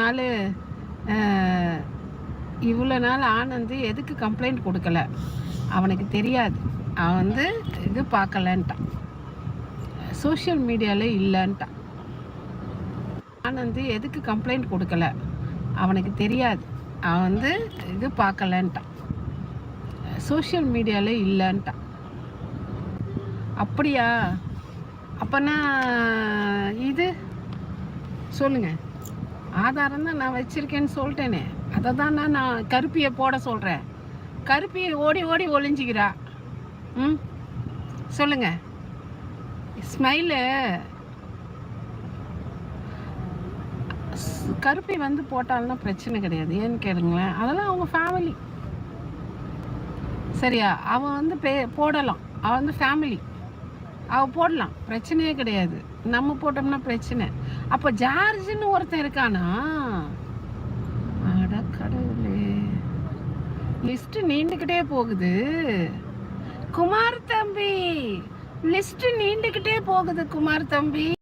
நாள் இவ்வளோ நாள் ஆனந்து எதுக்கு கம்ப்ளைண்ட் கொடுக்கல? அவனுக்கு தெரியாது. அவன் வந்து இது பார்க்கலன்ட்டான். சோஷியல் மீடியாவில் இல்லைன்ட்டான். ஆனந்து எதுக்கு கம்ப்ளைண்ட் கொடுக்கல? அவனுக்கு தெரியாது. அவன் வந்து இது பார்க்கலன்ட்டான். சோஷியல் மீடியாவில் இல்லைன்ட்டான். அப்படியா? அப்போனா இது சொல்லுங்கள் ஆதாரம் தான் நான் வச்சுருக்கேன்னு சொல்லிட்டேனே. அதை தான் நான் நான் கருப்பியை போட சொல்கிறேன் கருப்பியை ஓடி ஓடி ஒளிஞ்சிக்கிறா. ம்? சொல்லுங்கள் ஸ்மைலு. கருப்பி வந்து போட்டாலும் பிரச்சனை கிடையாது. ஏன்னு கேளுங்களேன். அதெல்லாம் அவங்க ஃபேமிலி சரியா? அவன் வந்து பே போடலாம். அவன் வந்து ஃபேமிலி அவள் போடலாம். பிரச்சனையே கிடையாது. நம்ம போட்டோம்னா பிரச்சனை. அப்போ ஜார்ஜ்னு ஒருத்தன் இருக்கானா? அட கடவுளே. லிஸ்ட் நீண்டுக்கிட்டே போகுது. குமார் தம்பி லிஸ்ட் நீண்டுக்கிட்டே போகுது குமார் தம்பி.